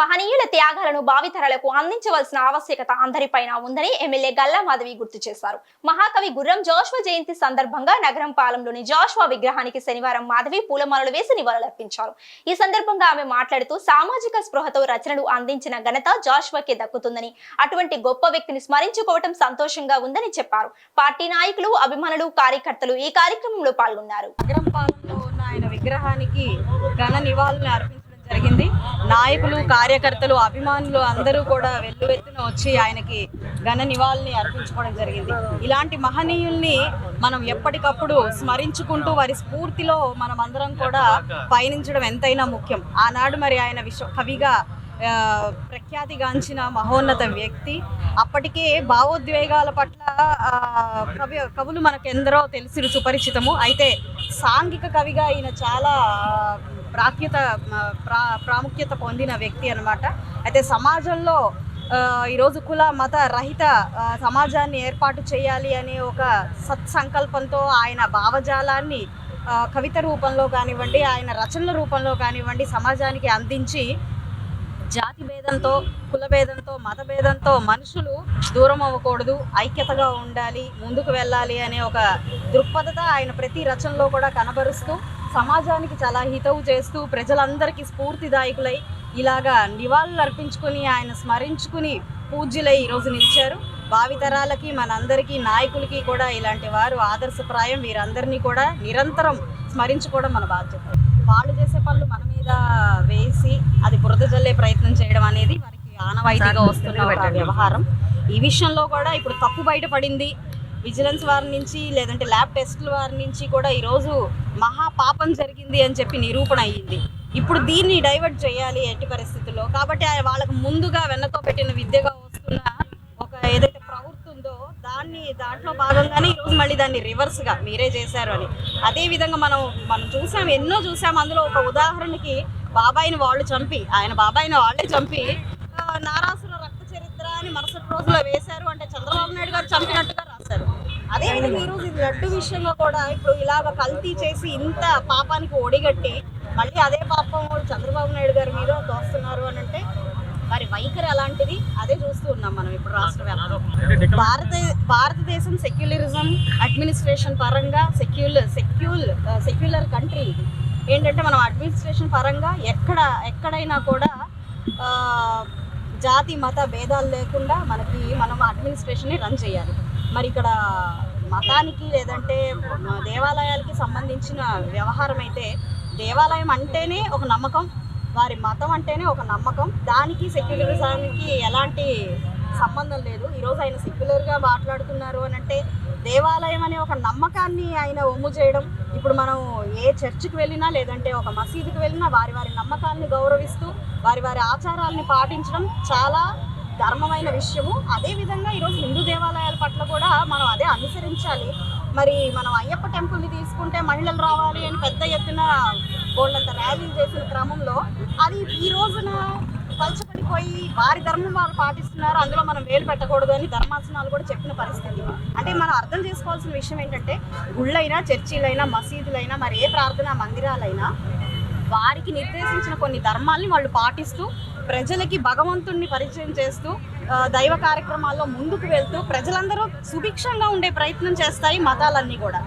మహనీయుల త్యాగాలను భావితరాలకు అందించవలసిన ఆవశ్యకత అందరిపైన ఉందని ఎమ్మెల్యే గల్లా మాధవి గుర్తు చేశారు. మహాకవి గుర్రం జోష్వ జయంతి సందర్భంగా నగరం పాలెంలోని జోష్వ విగ్రహానికి శనివారం మాధవి పూలమాలలు వేసి నివాళులర్పించారు. ఈ సందర్భంగా ఆమె మాట్లాడుతూ సామాజిక స్పృహతో రచనలు అందించిన ఘనత జాష్వాకే దక్కుతుందని అటువంటి గొప్ప వ్యక్తిని స్మరించుకోవటం సంతోషంగా ఉందని చెప్పారు. పార్టీ నాయకులు అభిమానులు కార్యకర్తలు ఈ కార్యక్రమంలో పాల్గొన్నారు. నగరం పాలనలో ఉన్న ఆయన విగ్రహానికి ఘన నివాళులు అర్పించడం జరిగింది. నాయకులు కార్యకర్తలు అభిమానులు అందరూ కూడా వెల్లువెత్తున వచ్చి ఆయనకి ఘన నివాళుల్ని అర్పించుకోవడం జరిగింది. ఇలాంటి మహనీయుల్ని మనం ఎప్పటికప్పుడు స్మరించుకుంటూ వారి స్ఫూర్తిలో మనం అందరం కూడా పయనించడం ఎంతైనా ముఖ్యం. ఆనాడు మరి ఆయన విశ్వ కవిగా ప్రఖ్యాతిగాంచిన మహోన్నత వ్యక్తి. అప్పటికే భావోద్వేగాల పట్ల కవి కవులు మనకెందరో తెలిసి సుపరిచితము. అయితే సాంఘిక కవిగా ఈయన చాలా ప్రాఖ్యత ప్రా ప్రాముఖ్యత పొందిన వ్యక్తి అన్నమాట. అయితే సమాజంలో ఈరోజు కుల మత రహిత సమాజాన్ని ఏర్పాటు చేయాలి అనే ఒక సత్సంకల్పంతో ఆయన భావజాలాన్ని కవిత రూపంలో కానివ్వండి ఆయన రచనల రూపంలో కానివ్వండి సమాజానికి అందించి జాతి భేదంతో కుల భేదంతో మత భేదంతో మనుషులు దూరం అవ్వకూడదు ఐక్యతగా ఉండాలి ముందుకు వెళ్ళాలి అనే ఒక దృక్పథత ఆయన ప్రతి రచనలో కూడా కనబరుస్తూ సమాజానికి చాలా హితవు చేస్తూ ప్రజలందరికీ స్ఫూర్తిదాయకులై ఇలాగా నివాళులు అర్పించుకుని ఆయన స్మరించుకుని పూజ్యులై ఈరోజు నిలిచారు. భావితరాలకి మనందరికీ నాయకులకి కూడా ఇలాంటి వారు ఆదర్శప్రాయం. వీరందరినీ కూడా నిరంతరం స్మరించుకోవడం మన బాధ్యత. వాళ్ళు చేసే పనులు మన మీద వేసి అది బురద జల్లే ప్రయత్నం చేయడం అనేది వారికి ఆనవాయితీగా వస్తున్న వ్యవహారం. ఈ విషయంలో కూడా ఇప్పుడు తప్పు బయటపడింది. విజిలెన్స్ వారి నుంచి లేదంటే ల్యాబ్ టెస్టుల వారి నుంచి కూడా ఈరోజు మహా పాపం జరిగింది అని చెప్పి నిరూపణ అయ్యింది. ఇప్పుడు దీన్ని డైవర్ట్ చేయాలి ఎట్టి పరిస్థితుల్లో. కాబట్టి వాళ్ళకు ముందుగా వెన్నతో పెట్టిన విద్యగా వస్తున్న ఒక ఏదైతే ప్రవృత్తి ఉందో దాన్ని దాంట్లో భాగంగానే ఈరోజు మళ్ళీ దాన్ని రివర్స్గా మీరే చేశారు అని. అదే విధంగా మనం మనం చూసాం ఎన్నో చూసాం. అందులో ఒక ఉదాహరణకి బాబాయిని వాళ్ళు చంపి ఆయన బాబాయిని వాళ్ళే చంపి నారాసుల నారాసుర రక్త చరిత్ర అని మరుసటి రోజులో వేశారు అంటే చంద్రబాబు నాయుడు గారు చంపినట్టుగా రాశారు అదే మీరు ఇది లడ్డు విషయంలో కూడా ఇప్పుడు ఇలాగ కల్తీ చేసి ఇంత పాపానికి ఒడిగట్టి మళ్ళీ అదే పాపం వాళ్ళు చంద్రబాబు నాయుడు గారి మీద తోస్తున్నారు అని అంటే వారి వైఖరి అలాంటిది అదే చూస్తూ ఉన్నాం మనం ఇప్పుడు రాష్ట్ర వ్యాప్తంగా. భారత భారతదేశం సెక్యులరిజం అడ్మినిస్ట్రేషన్ పరంగా సెక్యులర్ సెక్యుల్ సెక్యులర్ కంట్రీ ఇది. ఏంటంటే మనం అడ్మినిస్ట్రేషన్ పరంగా ఎక్కడ ఎక్కడైనా కూడా జాతి మత భేదాలు లేకుండా మనకి మనం అడ్మినిస్ట్రేషన్ని రన్ చేయాలి. మరి ఇక్కడ మతానికి లేదంటే దేవాలయాలకి సంబంధించిన వ్యవహారం అయితే దేవాలయం అంటేనే ఒక నమ్మకం వారి మతం అంటేనే ఒక నమ్మకం. దానికి సెక్యులరిజానికి ఎలాంటి సంబంధం లేదు. ఈరోజు ఆయన సెక్యులర్గా మాట్లాడుతున్నారు అని అంటే దేవాలయం అనే ఒక నమ్మకాన్ని ఆయన ఒమ్ము చేయడం ఇప్పుడు మనం ఏ చర్చికి వెళ్ళినా లేదంటే ఒక మసీదుకి వెళ్ళినా వారి వారి నమ్మకాన్ని గౌరవిస్తూ వారి వారి ఆచారాల్ని పాటించడం చాలా ధర్మమైన విషయము. అదేవిధంగా ఈరోజు హిందూ దేవాలయాల పట్ల కూడా మనం అదే అనుసరించాలి. మరి మనం అయ్యప్ప టెంపుల్ని తీసుకుంటే మహిళలు రావాలి అని పెద్ద ఎత్తున వాళ్ళంత ర్యాలీలు చేసిన క్రమంలో అది ఈ రోజున పలచబడిపోయి వారి ధర్మం వాళ్ళు పాటిస్తున్నారు. అందులో మనం వేలు పెట్టకూడదు అని ధర్మాసనాలు కూడా చెప్పిన పరిస్థితి. అంటే మనం అర్థం చేసుకోవాల్సిన విషయం ఏంటంటే గుళ్ళైనా చర్చిలైనా మసీదులైనా మరి ఏ ప్రార్థనా మందిరాలైనా వారికి నిర్దేశించిన కొన్ని ధర్మాల్ని వాళ్ళు పాటిస్తూ ప్రజలకి భగవంతుణ్ణి పరిచయం చేస్తూ దైవ కార్యక్రమాల్లో ముందుకు వెళ్తూ ప్రజలందరూ సుభిక్షంగా ఉండే ప్రయత్నం చేస్తాయి మతాలన్నీ కూడా.